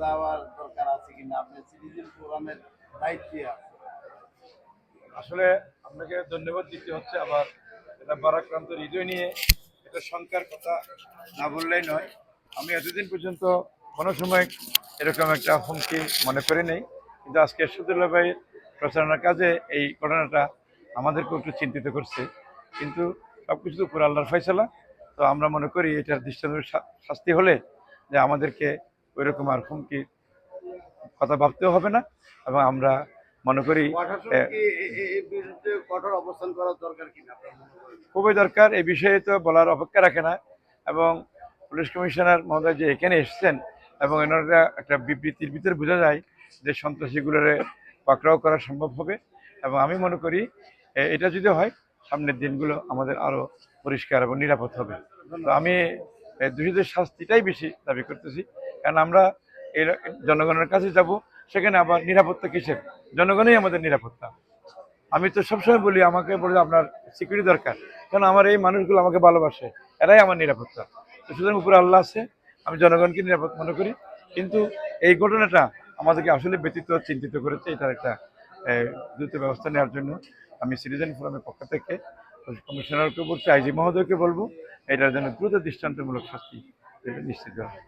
যাওয়ার দরকার আছে কিনা? আপনি ফোরামের দায়িত্বে আসলে আপনাকে ধন্যবাদ দিতে হচ্ছে, আবার এটা বারাক্রান্ত হৃদয় নিয়ে এটা শঙ্কার কথা না বললেই নয়। আমি এতদিন পর্যন্ত কোনো সময় এরকম একটা হুমকি মনে করি নেই, কিন্তু আজকে সুদুল্লাহ ভাই প্রচারণার কাজে এই ঘটনাটা আমাদেরকেও একটু চিন্তিত করছে। কিন্তু সব কিছু তো উপর আল্লাহর ফয়সালা, তো আমরা মনে করি এটার দৃষ্টান্ত শাস্তি হলে যে আমাদেরকে ওইরকম আর হুমকি কথা ভাবতেও হবে না। এবং আমরা মনে করি এ, এ- এ- খুবই দরকার এই বিষয়ে তো বলার অপেক্ষা রাখে না। এবং পুলিশ কমিশনার মহোদয় যে এখানে এসেছেন এবং এনারা একটা বিবৃতির ভিতরে বোঝা যায় যে সন্ত্রাসীগুলোরে পাকড়াও করা সম্ভব হবে। এবং আমি মনে করি এটা যদি হয় সামনের দিনগুলো আমাদের আরও পরিষ্কার এবং নিরাপদ হবে। তো আমি এ, দোষীদের শাস্তিটাই বেশি দাবি করতেছি। কারণ আমরা এই জনগণের কাছে যাব, সেখানে আবার নিরাপত্তা কিসের? জনগণই আমাদের নিরাপত্তা। আমি তো সবসময় বলি, আমাকে বলে আপনার সিকিউরিটি দরকার। কারণ আমার এই মানুষগুলো আমাকে ভালোবাসে, এরাই আমার নিরাপত্তা। তো সুতরাং উপরে আল্লাহ আছে, আমি জনগণকে নিরাপদ মনে করি। কিন্তু এই ঘটনাটা আমাদেরকে আসলে ব্যতীত, চিন্তিত করেছে এটার একটা দ্রুত ব্যবস্থা নেওয়ার জন্য। আমি সিটিজেন ফোরামের পক্ষ থেকে কমিশনারকে বলছি, আইজি মহোদয়কে বলব, এটার জন্য দ্রুত দৃষ্টান্তমূলক শাস্তি নিশ্চিত হয়।